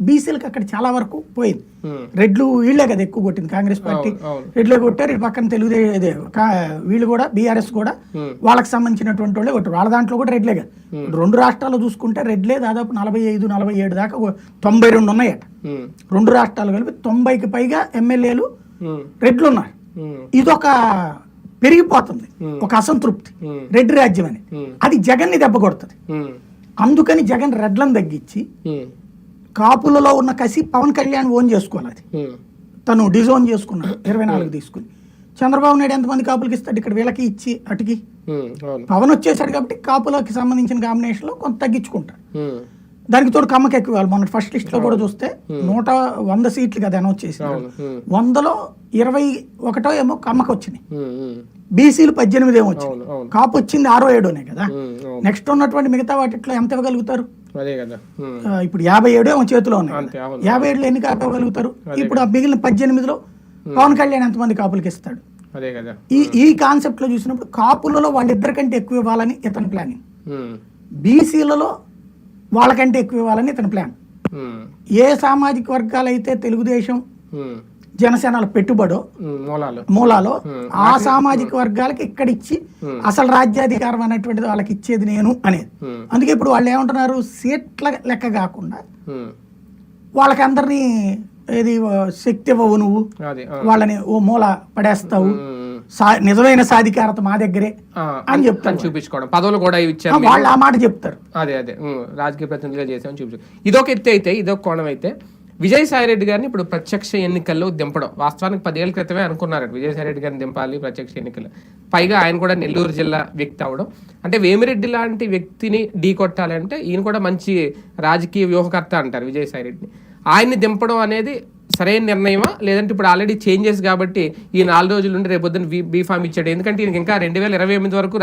బీసీలకు అక్కడ చాలా వరకు పోయింది. ఉమ్, రెడ్లు వీళ్ళే కదా ఎక్కువ కొట్టింది కాంగ్రెస్ పార్టీ. రెడ్లే కొట్టారు ఇటు పక్కన తెలుగుదేశం కా- వీళ్ళు కూడా బీఆర్ఎస్ కూడా ఉమ్, వాళ్ళకి సంబంధించినటువంటి వాళ్ళే కొట్టారు. వాళ్ళ దాంట్లో కూడా రెడ్లే కదా. రెండు రాష్ట్రాల్లో చూసుకుంటే రెడ్లే దాదాపు నలభై ఐదు నలభై ఏడు దాకా తొంభై రెండు ఉన్నాయట. రెండు రాష్ట్రాలు కలిపి తొంభైకి పైగా ఎమ్మెల్యేలు రెడ్లు ఉన్నారు ఇదొక పెరిగిపోతుంది. Hmm. ఒక అసంతృప్తి. రెడ్డి రాజ్యం అని. అది జగన్ని దెబ్బ కొడుతుంది. అందుకని జగన్ రెడ్లను తగ్గించి కాపులలో ఉన్న కసి పవన్ కళ్యాణ్ ఓన్ చేసుకోవాలి. అది ఉమ్, తను డిజోన్ చేసుకున్నాడు ఇరవై నాలుగు తీసుకుని. చంద్రబాబు నాయుడు ఎంతమంది కాపులకి ఇస్తాడు? ఇక్కడ వీళ్ళకి ఇచ్చి అటుకి. అవును. పవన్ వచ్చేసాడు కాబట్టి కాపులకి సంబంధించిన కాంబినేషన్లో కొంత తగ్గించుకుంటారు ఉమ్, దానికి తోడు కమ్మకి ఎక్కువ. మొన్న ఫస్ట్ లిస్ట్లో కూడా చూస్తే నూట వంద సీట్లు కదా అనౌన్స్ ఉమ్, వందలో ఇరవై ఒకటో ఏమో కమ్మకి వచ్చినాయి. బీసీలు పద్దెనిమిది ఏమో అవును కాపు వచ్చింది ఆరో ఏడోనే కదా. నెక్స్ట్ ఉన్నటువంటి మిగతా వాటిట్లో ఎంత ఇవ్వగలుగుతారు? అదే కదా. ఇప్పుడు యాభై ఏడు ఏమో చేతిలో ఉన్నాయి యాభై ఏడులో ఎన్ని కాపు ఇవ్వగలుగుతారు? ఇప్పుడు ఆ మిగిలిన పద్దెనిమిదిలో పవన్ కళ్యాణ్ ఎంతమంది కాపులకి ఇస్తాడు అదే కదా. ఈ ఈ కాన్సెప్ట్లో చూసినప్పుడు కాపులలో వాళ్ళిద్దరికంటే ఎక్కువ ఇవ్వాలని ఇతని ప్లానింగ్ బీసీలలో వాళ్ళకంటే ఎక్కువ ఇవ్వాలని ఇతని ప్లాన్. ఏ సామాజిక వర్గాలైతే తెలుగుదేశం జనసేనల పెట్టుబడో మూలాలు. ఆ సామాజిక వర్గాలకి ఇక్కడిచ్చి Hmm. అసలు రాజ్యాధికారం అనేటువంటిది వాళ్ళకి ఇచ్చేది నేను అనేది. అందుకే ఇప్పుడు వాళ్ళు ఏమంటున్నారు సీట్ల లెక్క కాకుండా వాళ్ళకి అందరినీ ఏది శక్తి ఇవ్వవు నువ్వు. వాళ్ళని ఓ మూల పడేస్తావు. నిజమైన సాధికారత మా దగ్గరే అని చెప్తారు. అని చూపించుకోవడం. పదవులు కూడా ఇచ్చారు వాళ్ళు ఆ మాట చెప్తారు. అదే అదే. రాజకీయ ప్రతినిధిగా చేసామని చూపించు. ఇదొక ఎత్తి అయితే ఇదొక కోణం అయితే విజయసాయిరెడ్డి గారిని ఇప్పుడు ప్రత్యక్ష ఎన్నికల్లో దింపడం. వాస్తవానికి పదేళ్ళ క్రితమే అనుకున్నారండి విజయసాయిరెడ్డి గారిని దింపాలి ప్రత్యక్ష ఎన్నికలు. పైగా ఆయన కూడా నెల్లూరు జిల్లా వ్యక్తి అవడం. అంటే వేమిరెడ్డి లాంటి వ్యక్తిని ఢీ కొట్టాలంటే ఈయన కూడా మంచి రాజకీయ వ్యూహకర్త అంటారు విజయసాయిరెడ్డిని ఆయన్ని దింపడం అనేది సరైన నిర్ణయమా? లేదంటే ఇప్పుడు ఆల్రెడీ చేంజెస్ కాబట్టి ఈ నాలుగు రోజుల నుండి రేపొద్దున బీ బీఫామ్ ఇచ్చాడు. ఎందుకంటే ఈయనకి ఇంకా రెండు వేల ఇరవై ఎనిమిది వరకు